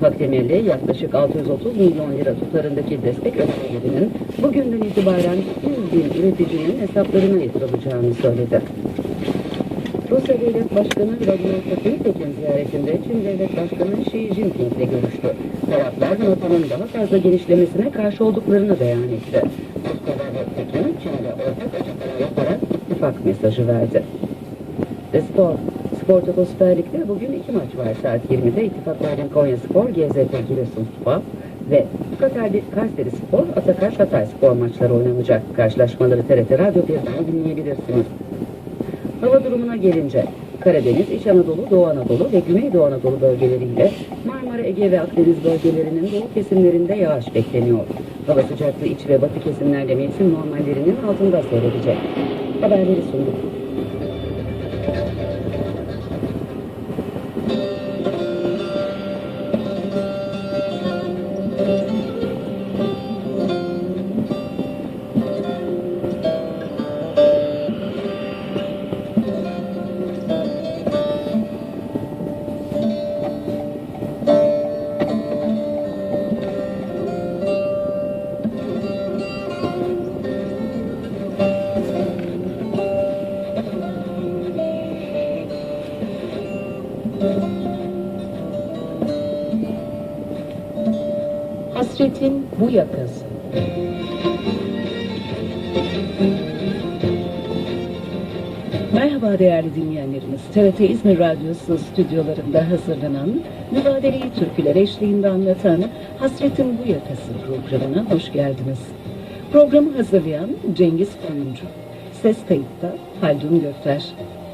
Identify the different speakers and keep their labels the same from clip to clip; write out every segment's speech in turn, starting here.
Speaker 1: Temelli yaklaşık 630 milyon lira tutarındaki destek ödemelerinin bugünden itibaren 100 bin üreticinin hesaplarına yatırılacağını söyledi. Rusya Devlet Başkanı Vladimir Putin Pekin ziyaretinde Çin Devlet Başkanı Xi Jinping ile görüştü. Taraflar NATO'nun daha fazla genişlemesine karşı olduklarını beyan etti. Moskova ve Pekin, Çin'de ortak açıklama yaparak ittifak mesajı verdi. Ve. Toto Süper Lig'de bugün iki maç var. Saat 20'de İttifaklardan Konya Spor, GZT Giresun Spor ve Kayseri, Kayseri Spor, Atakaş Hatay Spor maçları oynanacak. Karşılaşmaları TRT Radyo 1'den dinleyebilirsiniz. Hava durumuna gelince Karadeniz, İç Anadolu, Doğu Anadolu ve Güneydoğu Anadolu bölgeleriyle Marmara, Ege ve Akdeniz bölgelerinin doğu kesimlerinde yağış bekleniyor. Hava sıcaklığı iç ve batı kesimlerde mevsim normallerinin altında seyredecek. Haberleri sunduk.
Speaker 2: Hasretin bu yakası. Merhaba değerli dinleyenlerimiz. TRT İzmir Radyosu stüdyolarında hazırlanan Mübadeleyi Türküler eşliğinde anlatan Hasretin Bu Yakası programına hoş geldiniz. Programı hazırlayan Cengiz Kuyuncu. Ses kayıtta Haldun Göktaş.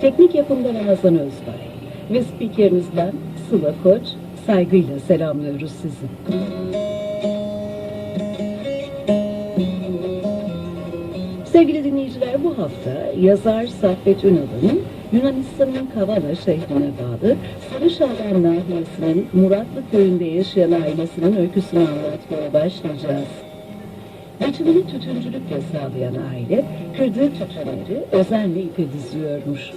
Speaker 2: Teknik yapımda Ramazan Özbay. Ve spikeriniz ben Sıla Koç. Saygıyla selamlıyoruz sizi. Sevgili dinleyiciler bu hafta yazar Saffet Ünal'ın Yunanistan'ın Kavala şehrine bağlı Sarı Şaban nahiyesinin Muratlı köyünde yaşayan ailesinin öyküsünü anlatmaya başlayacağız. Geçimini tütüncülükle sağlayan aile kırdığı tütünleri özenle ipe diziyormuş.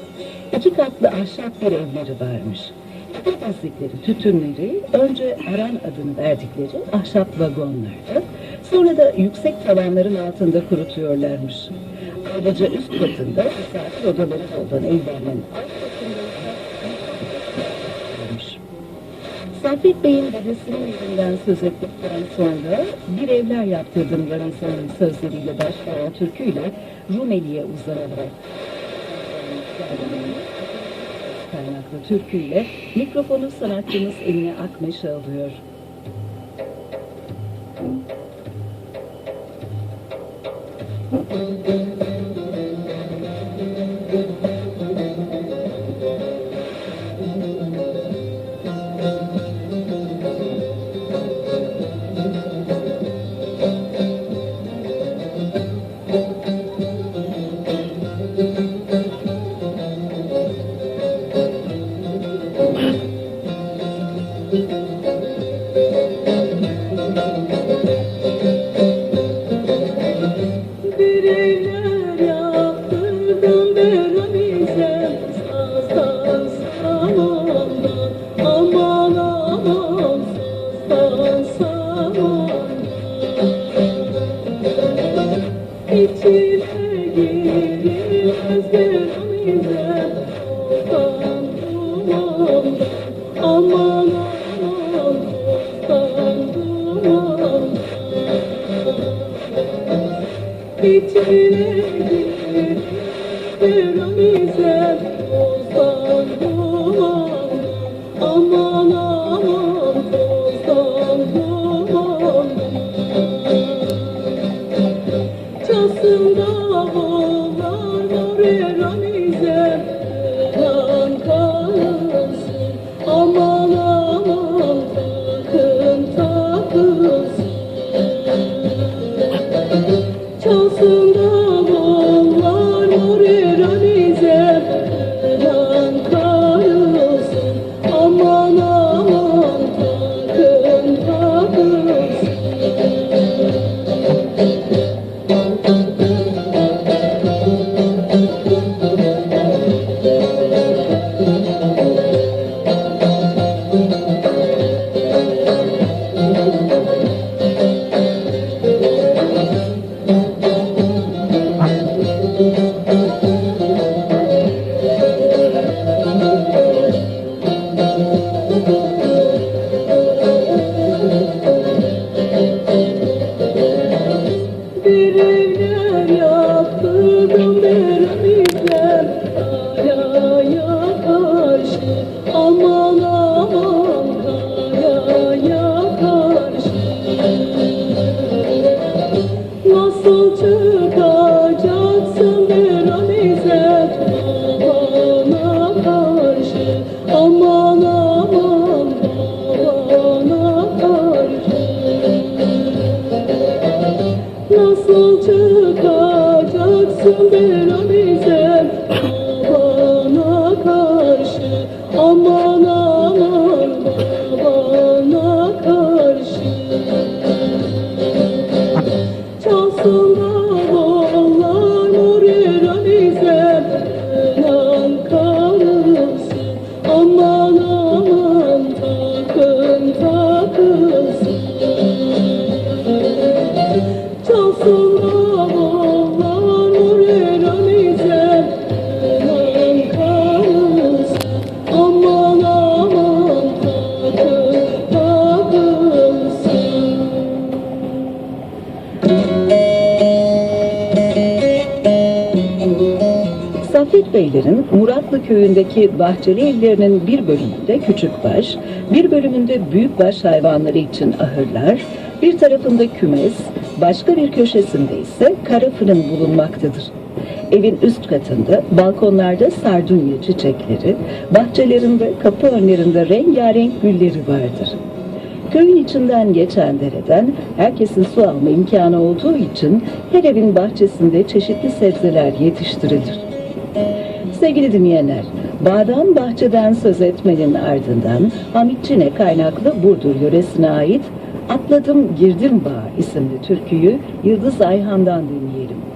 Speaker 2: İki katlı ahşap bir evleri varmış. Dizdikleri tütünleri önce Aran adını verdikleri ahşap vagonlarda sonra da yüksek tavanların altında kurutuyorlarmış. Ayrıca üst katında misafir odaları olan evlerinin alt Saffet Bey'in dedesinin evinden söz ettikten sonra bir evler yaptırdım Ramazan'ın sözleriyle başlayan türküyle Rumeli'ye uzanarak kaynaklı türküyle mikrofonu sanatçımız Emine Akmeş alıyor.
Speaker 3: Bir evler Bir amize
Speaker 4: Thank you. Köyündeki bahçeli evlerinin bir bölümünde küçükbaş, bir bölümünde büyükbaş hayvanları için ahırlar, bir tarafında kümes, başka bir köşesinde ise kara fırın bulunmaktadır. Evin üst katında balkonlarda sardunya çiçekleri, bahçelerinde kapı önlerinde rengarenk gülleri vardır. Köyün içinden geçen dereden herkesin su alma imkanı olduğu için her evin bahçesinde çeşitli sebzeler yetiştirilir. Sevgili dinleyenler, bağdan bahçeden söz etmenin ardından Hamitçine kaynaklı Burdur yöresine ait Atladım Girdim Bağ isimli türküyü Yıldız Ayhan'dan dinleyelim.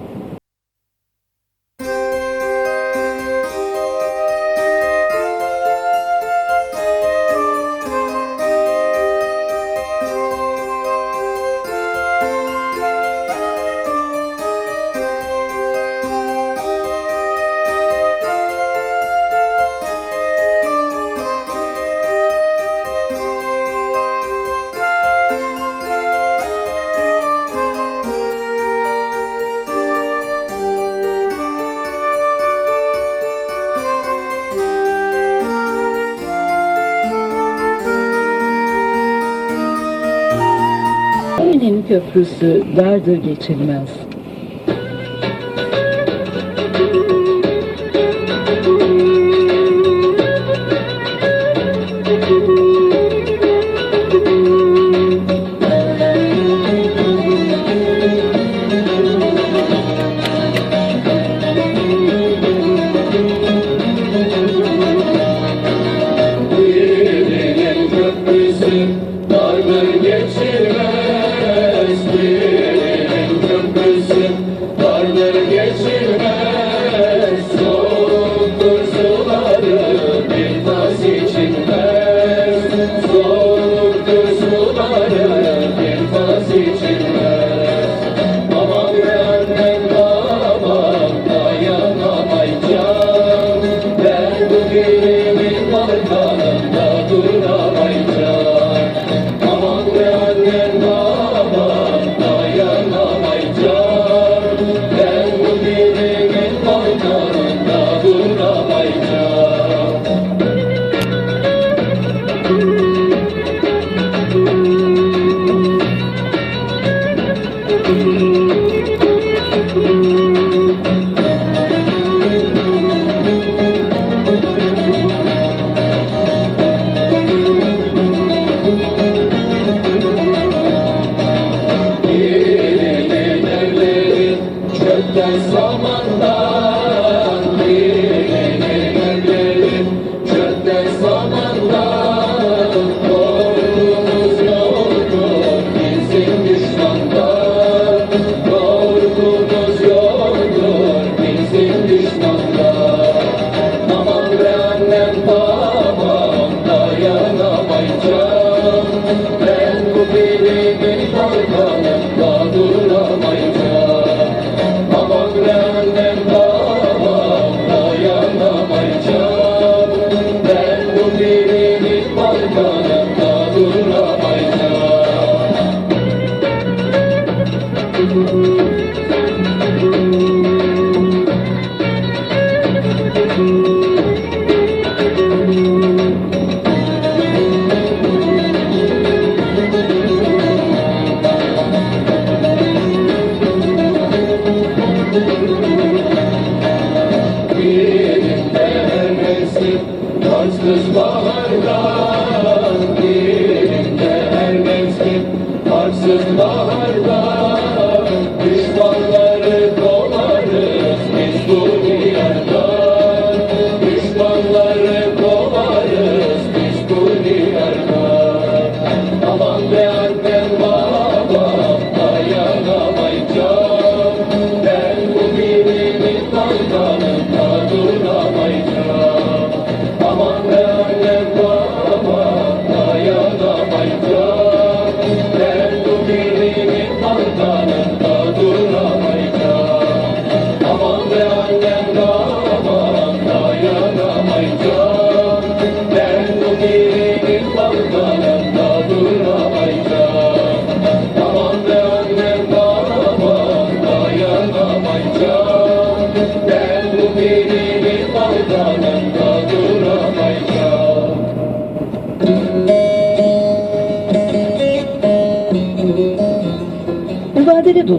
Speaker 4: Köprüsü dardır geçilmez.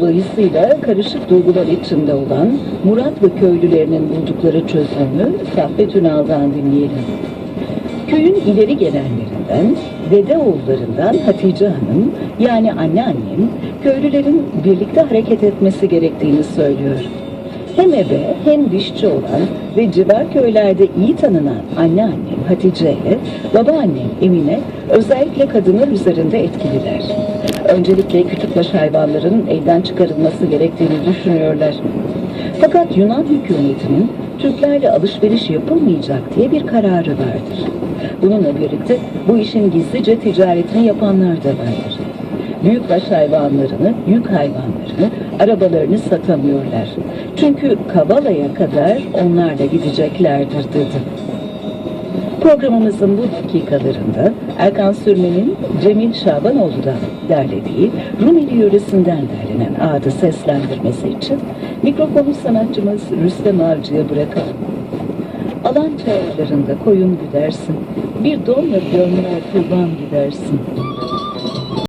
Speaker 2: Dolayısıyla karışık duygular içinde olan Murat ve köylülerinin buldukları çözümü Saffet Ünal'dan dinleyelim. Köyün ileri gelenlerinden, dede oğullarından Hatice Hanım yani anneannem köylülerin birlikte hareket etmesi gerektiğini söylüyor. Hem ebe hem dişçi olan ve civar köylerde iyi tanınan anneannem Hatice ile babaannem Emine özellikle kadınlar üzerinde etkililer. Öncelikle küçükbaş hayvanların elden çıkarılması gerektiğini düşünüyorlar. Fakat Yunan hükümetinin Türklerle alışveriş yapılmayacak diye bir kararı vardır. Bununla birlikte bu işin gizlice ticaretini yapanlar da vardır. Büyükbaş hayvanlarını, yük hayvanlarını, arabalarını satamıyorlar. Çünkü Kavala'ya kadar onlarla gideceklerdir dedi. Programımızın bu dakikalarında Erkan Sürmen'in Cemil Şabanoğlu'dan derlediği Rumeli yöresinden derlenen adı seslendirmesi için mikrofonu sanatçımız Rüstem Avcı'ya bırakalım. Alan çayırlarında koyun güdersin, bir donla gönler kurban gidersin.